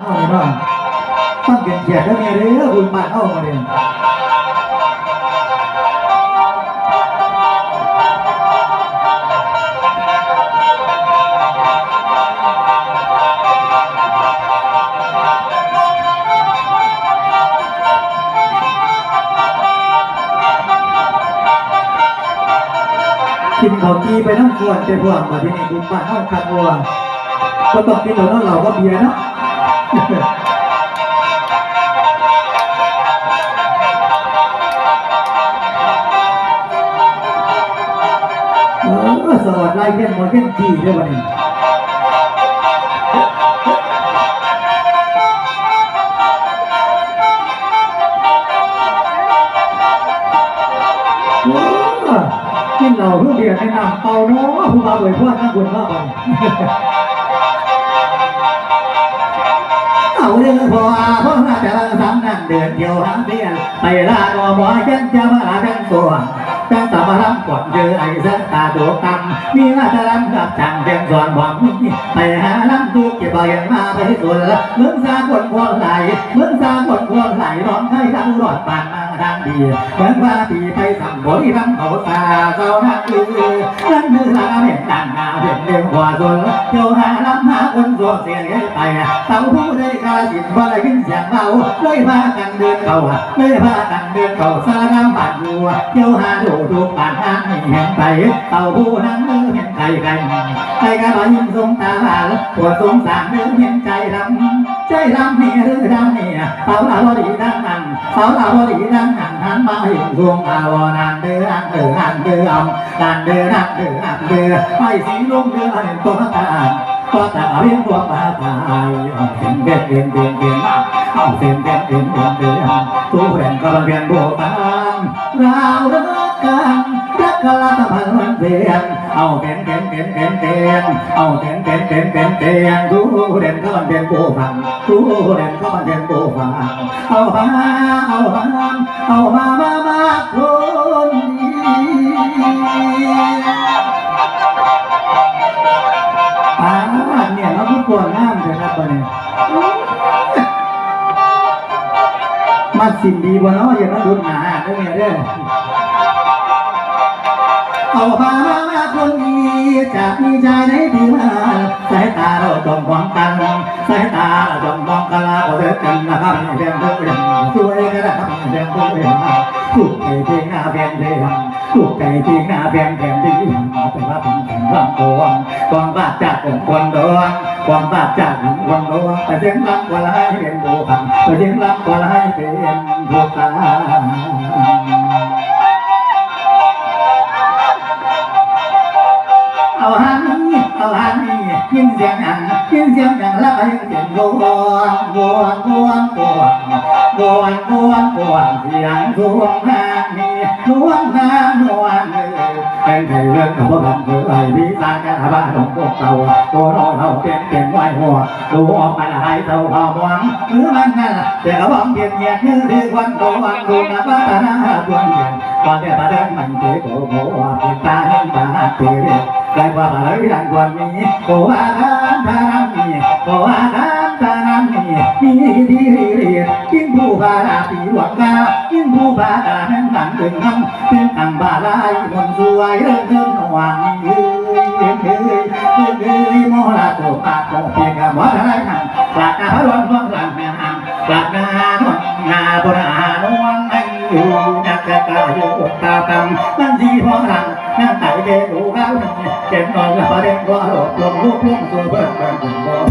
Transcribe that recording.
เอาเลยเนาะฟังเกียนเกียรติแล้วเนี่ยเด้อบุญบาทเอามาเรียนกินของกีไปน้ำควรไปพวกมาที่นี่บุญบาทเอาคันวัวก็ต้องกินเหล่านั้นเหล่าก็เบียร์นะ เออสวัสดีไล่เล่นมวยเล่นจีด้วยวันนี้โอ้กินเหล้าเพื่อเบียร์ในน้ำเปล่าเนาะผู้บ่าวเวยพวดน่าบุญมากไป เอาเรื่องพอเพราะน่าจะสามนั่นเดินเดียวหางเบี้ยไปลาดอหมอยันจะมาหาทั้งตัว จังสามารถกดเจอไอ้สัตตาตัวตังมีราชรำกับจังเพียงส่วนหวังไปหาลำตูเก็บใบมาไปส่วนละเมืองสาคนคนไหลเมืองสาคนคนไหลร้องให้ทั้งรอดปานมาทางดีเหมือนว่าปีไปทำบริทำเขาตาเศร้าหน้าคือนั่นมือลาเห็นดังนาเห็นเรื่องหัวส่วนเจ้าหาลำหาคนส่วนเสียงไปเต่าผู้ได้กาสินว่าได้ยินเสียงเบาเลยพากันเดินเข้าเลยพากันเดินเข้าสารามบาดหัวเจ้าหาดูทุกปานทางไม่เห็นไปเต่าผู้นั้นเนื้อเห็นใจกันใจกันลอยิ้มทรงตาปวดสงสารเนื้อเห็นใจรำใจรำเนี่หรือรำเนี่ยเต่าลาวดีดังนั้นเต่าลาวดีดังนั้นหันมาเห็นดวงอาวนันเดืออันเดืออันเดืออำนันเดือนเดืออันเดือไปสีลงเดือเห็นตัวตาก็ตาเรียนตัวมาตายเอาเสียงเด็ดเดียนเดียนเดียนเอาเสียงเด็ดเดียนเดียนเดียนตัวเรียนก็เรียนโบราณเรารัก กันรักกันละตะพันวันเพียนเอาเต็นเต็นเต็นเต็นเต็นเอาเต็นเต็นเต็นเต็นเต็นทุเรียนก็มันเรียนโบราณทุเรียนก็มันเรียนโบราณเอามาเอามาเอามามามาคนดีอ่าเนี่ยเราทุกคนน้ำเลยครับตอนนี้มาสิ่งดีบ่เนาะอย่ามาดุนหนาเด้อเนี่ยเด้อ พามาคนดีจากมีใจในที่มาสายตาเราจ้องมองกันสายตาเราจ้องมองกันแล้วก็เดินกันนะครับเรียนเดินเรียนสวยกันนะครับเรียนเดินเรียนถูกใจเพียงหน้าเพียงเรียนถูกใจเพียงหน้าเพียงเรียนดีแต่ว่าเป็นแข่งรำตัวความบาดจากคนคนดวงความบาดจากคนดวงแต่เสียงรำกกว่าไรเป็นโบพันแต่เสียงรำกกว่าไรเป็นโบตา ยินเสียงอันยินเสียงอย่างละยินเสียงโวนโวนโวนโวนโวนโวนโวนเสียงดวงนางนี่ดวงนางนวลเอ้ยเป็นเรื่องของบังเกิดไอ้วิสาการบ้านของพวกเราตัวน้อยเราเปลี่ยนเปลี่ยนไหวหัวดูออกมาหายเท่าพอมวังหรือมันนั่นแต่ก็บังเปลี่ยนเงียบยืดดีวันโตวันดูนะบ้าตาหน้าดวงเย็นก่อนเดี๋ยวมาเดินมันเก๋โกโก้เปลี่ยนตาเห็นตาเปลี่ ยนได้ว่ามาเลยดังกว่านี้โกอาทานทานามีโกอาทานทานามีมีดีดีดียิ่งผู้บาดาปีหลวงกายิ่งผู้บาดาแห่งหลังเดินคำเป็นต่างบาลายมนสวยเรื่องเรื่องหวังเฮ้ยเฮ้ยเฮ้ยเฮ้ยเฮ้ยโมลาโตปาโตเพียงกับหมอทนาหันปากกาพระรอนพวงหลังแม่หันปากนาหนนาโบราณนวลให้อยู่นั กตาอยู่ตาตังมันดีพอหลังนั่งไต่เดดูเขาเจ็บนอนแล้วประเด็นว่าหลบลงลูกลุ่มตัวเบิ่งเบิ่อ